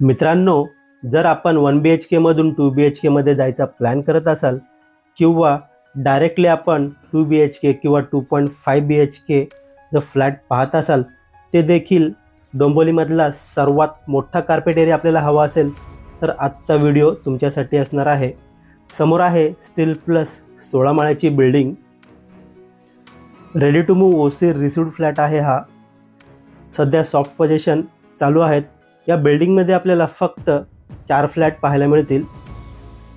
मित्रांनो जर आपण वन बी एच केमधून टू बी एच केमध्ये जायचा प्लॅन करत असाल किंवा डायरेक्टली आपण टू बी एच के किंवा two point five B H K जर फ्लॅट पाहत असाल ते देखील डोंबोलीमधला सर्वात मोठा कार्पेट एरिया आपल्याला हवा असेल तर आजचा व्हिडिओ तुमच्यासाठी असणार आहे. समोर आहे स्टील प्लस सोळा माळ्याची building ready to move OC received flat आहे हा. सध्या सॉफ्ट पोजेशन चालू आहेत. या बिल्डिंगमध्ये आपल्याला फक्त चार फ्लॅट पाहायला मिळतील.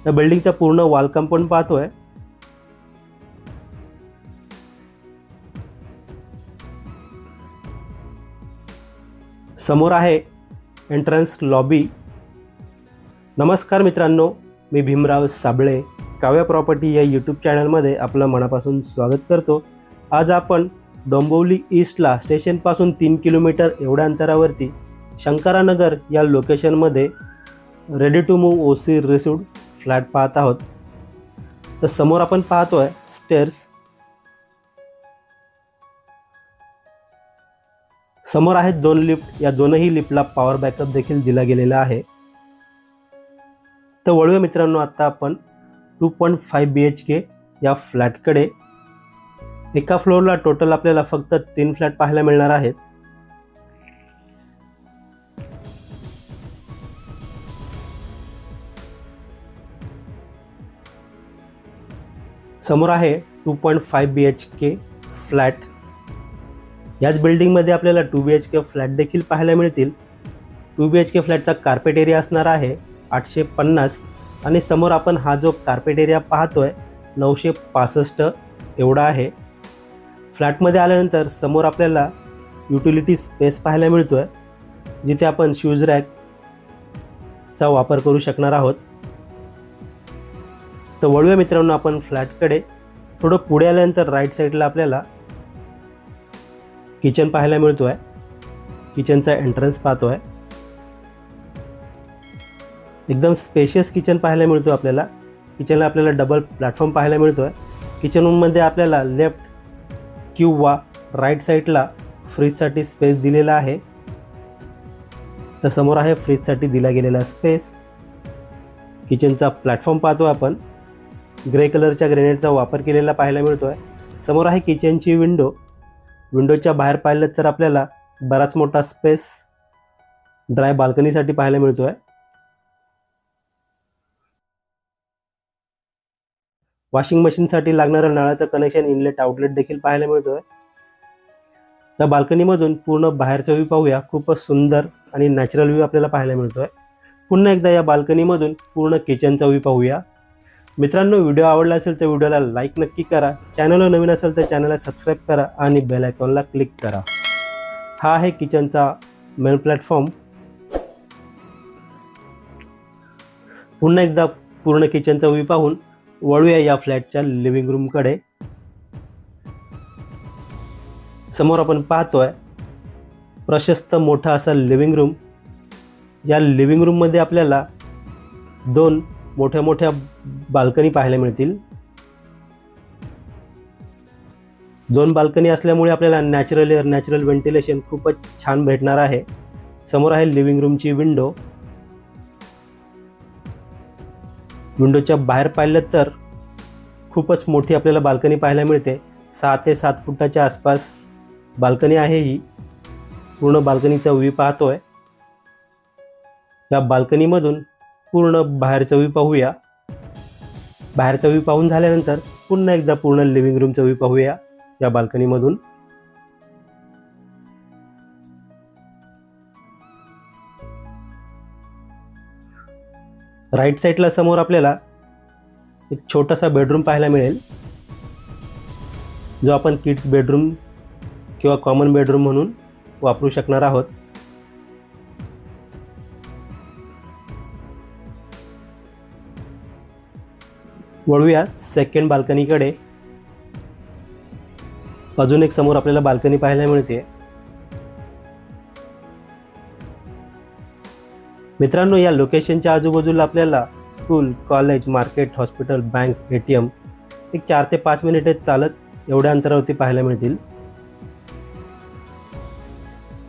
या बिल्डिंगचा पूर्ण वॉल कंपाऊंड पाहतोय. समोर आहे एंट्रन्स लॉबी नमस्कार मित्रांनो मी भीमराव साबळे काव्या प्रॉपर्टी या यूट्यूब चॅनलमध्ये आपलं मनापासून स्वागत करतो. आज आपण डोंबिवली ईस्टला स्टेशनपासून तीन किलोमीटर एवढ्या अंतरावरती शंकरानगर या लोकेशनमध्ये ready to move O C received flat पाहत आहोत. तर समोर आपण पाहतोय स्टेअर्स समोर आहेत दोन लिफ्ट या दोनही लिफ्टला पॉवर बॅकअप देखील दिला गेलेला आहे. तर वळूया मित्रांनो आत्ता आपण two point five B H K या फ्लॅटकडे एका फ्लोअरला टोटल आपल्याला फक्त तीन फ्लॅट पाहायला मिळणार आहेत. समोर आहे two point five B H K flat. याच बिल्डिंगमध्ये आपल्याला two B H K flat देखील पाहायला मिळतील. टू बी एच के फ्लॅटचा कार्पेट एरिया असणार आहे आठशे पन्नास आणि समोर आपण हा जो कार्पेट एरिया पाहतो आहे नऊशे पासष्ट एवढा आहे. फ्लॅटमध्ये आल्यानंतर समोर आपल्याला युटिलिटी स्पेस पाहायला मिळतो आहे जिथे आपण शूज रॅकचा वापर करू शकणार आहोत. तर वळूया मित्रांनो आपण फ्लॅटकडे. थोडं पुढे आल्यानंतर राईट साईडला आपल्याला किचन पाहायला मिळतो आहे किचनचा एंट्रन्स पाहतो आहे एकदम स्पेशियस किचन पाहायला मिळतो आपल्याला. किचनला आपल्याला डबल प्लॅटफॉर्म पाहायला मिळतो आहे किचन रूममध्ये आपल्याला लेफ्ट किंवा राईट साईडला फ्रीजसाठी स्पेस दिलेला आहे. तर समोर आहे फ्रीजसाठी दिला गेलेला स्पेस किचनचा प्लॅटफॉर्म पाहतो आपण. ग्रे कलरच्या ग्रेनेडचा वापर केलेला पाहायला मिळतो आहे समोर आहे किचनची विंडो. विंडोच्या बाहेर पाहिलं तर आपल्याला बराच मोठा स्पेस ड्राय बाल्कनीसाठी पाहायला मिळतो आहे वॉशिंग मशीनसाठी लागणारं नळाचं कनेक्शन इनलेट आउटलेट देखील पाहायला मिळतो आहे त्या बाल्कनीमधून पूर्ण बाहेरचा व्ह्यू पाहूया. खूपच सुंदर आणि नॅचरल व्ह्यू आपल्याला पाहायला मिळतोय. पुन्हा एकदा या बाल्कनीमधून पूर्ण किचनचा व्ह्यू पाहूया. मित्रांनो व्हिडिओ आवडला असेल तर व्हिडिओला लाईक नक्की करा. चॅनलवर नवीन असेल तर चॅनलला सबस्क्राईब करा आणि बेल आयकॉनला क्लिक करा. हा आहे किचनचा मेन प्लॅटफॉर्म पुन्हा एकदा पूर्ण किचनचा व्ह्यू पाहून वळूया या फ्लॅटच्या लिव्हिंग रूमकडे समोर आपण पाहतोय प्रशस्त मोठा असा लिव्हिंग रूम या लिव्हिंग रूममध्ये आपल्याला दोन मोठ्या मोठ्या बाल्कनी पाहायला मिळतील. दोन बाल्कनी असल्यामुळे आपल्याला नॅचरल एअर नॅचरल व्हेंटिलेशन खूपच छान भेटणार आहे. समोर आहे लिव्हिंग रूमची विंडो विंडोच्या बाहेर पाहिलं तर खूपच मोठी आपल्याला बाल्कनी पाहायला मिळते. सहा ते सात फुटाच्या आसपास बाल्कनी आहे ही. पूर्ण बाल्कनीचा व्ह्यू पाहतोय. या बाल्कनीमधून पूर्ण बाहेर चवी पाहूया. बाहेर चवी पाहून झाल्यानंतर पुन्हा एकदा पूर्ण लिव्हिंग रूम चवी पाहूया या बाल्कनीमधून. राईट साईडला समोर आपल्याला एक छोटासा बेडरूम पाहायला मिळेल. जो आपण किड्स बेडरूम किंवा कॉमन बेडरूम म्हणून वापरू शकणार आहोत. वळूया सेकंड बाल्कनीकडे. अजून एक समोर आपल्याला बाल्कनी पाहायला मिळते. मित्रांनो या लोकेशनच्या आजूबाजूला आपल्याला school college market hospital bank A T M एक चार ते पाच मिनिटे चालत एवढ्या अंतरावरती पाहायला मिळतील.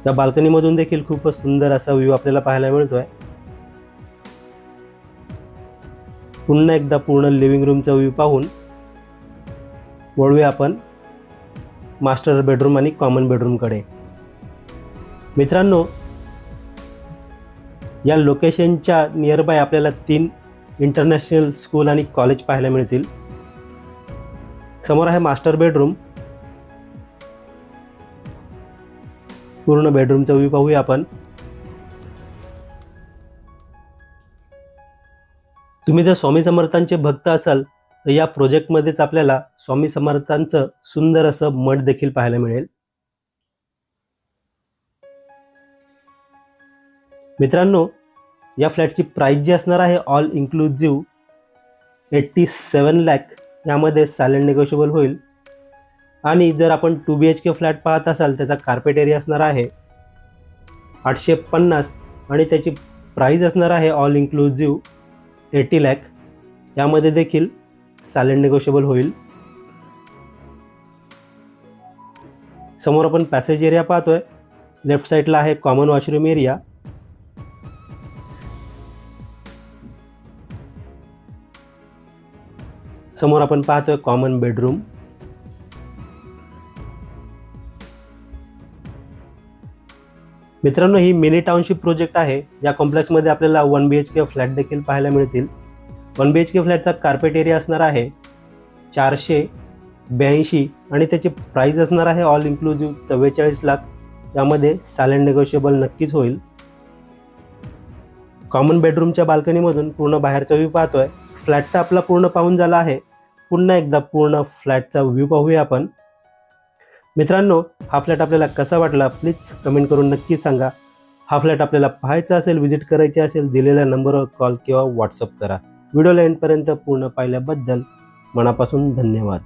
त्या बाल्कनीमधून देखील खूपच सुंदर असा व्ह्यू आपल्याला पाहायला मिळतो आहे पुन्हा एकदा पूर्ण लिव्हिंग रूमचा व्ह्यू पाहून वळूया आपण मास्टर बेडरूम आणि कॉमन बेडरूमकडे मित्रांनो या लोकेशनच्या नियरबाय आपल्याला तीन इंटरनॅशनल स्कूल आणि कॉलेज पाहायला मिळतील. समोर आहे मास्टर बेडरूम पूर्ण बेडरूमचा व्ह्यू पाहूया आपण. तुम्ही जर स्वामी समर्थांचे भक्त असाल तर या प्रोजेक्टमध्येच आपल्याला स्वामी समर्थांचं सुंदर असं मठ देखील पाहायला मिळेल. मित्रांनो या फ्लॅटची प्राईस जी असणार आहे all inclusive eighty seven lakh यामध्ये सायलेंट निगोशिएबल होईल. आणि जर आपण two B H K flat पाहत असाल त्याचा कार्पेट एरिया असणार आहे आठशे पन्नास आणि त्याची प्राईज असणार आहे ऑल इन्क्लुझिव्ह एटी लॅक. यामध्ये देखील सायलेंट निगोशिएबल होईल. समोर आपण पॅसेज एरिया पाहतोय. लेफ्ट साईडला आहे कॉमन वॉशरूम एरिया समोर आपण पाहतोय कॉमन बेडरूम मित्रांनो ही मिनी टाउनशिप प्रोजेक्ट आहे. या कॉम्प्लेक्समध्ये आपल्याला one B H K flat देखील पाहायला मिळतील. वन बी एच के फ्लॅटचा कार्पेट एरिया असणार आहे चारशे ब्याऐंशी आणि त्याची प्राईस असणार आहे ऑल इन्क्लुझिव्ह चव्वेचाळीस लाख. यामध्ये सायलेंट नेगोशिएबल नक्कीच होईल. कॉमन बेडरूमच्या बाल्कनीमधून पूर्ण बाहेरचा व्ह्यू पाहतोय. फ्लॅट तर आपला पूर्ण पाहून झाला आहे. पुन्हा एकदा पूर्ण फ्लॅटचा व्ह्यू पाहूया आपण. मित्रांनो हा फ्लॅट आपल्याला कसा वाटला प्लीज कमेंट करून नक्की सांगा. हा फ्लॅट आपल्याला पाहायचा असेल व्हिजिट करायची असेल दिलेल्या नंबरवर कॉल किंवा व्हॉट्सअप करा. व्हिडिओला एंडपर्यंत पूर्ण पाहिल्याबद्दल मनापासून धन्यवाद.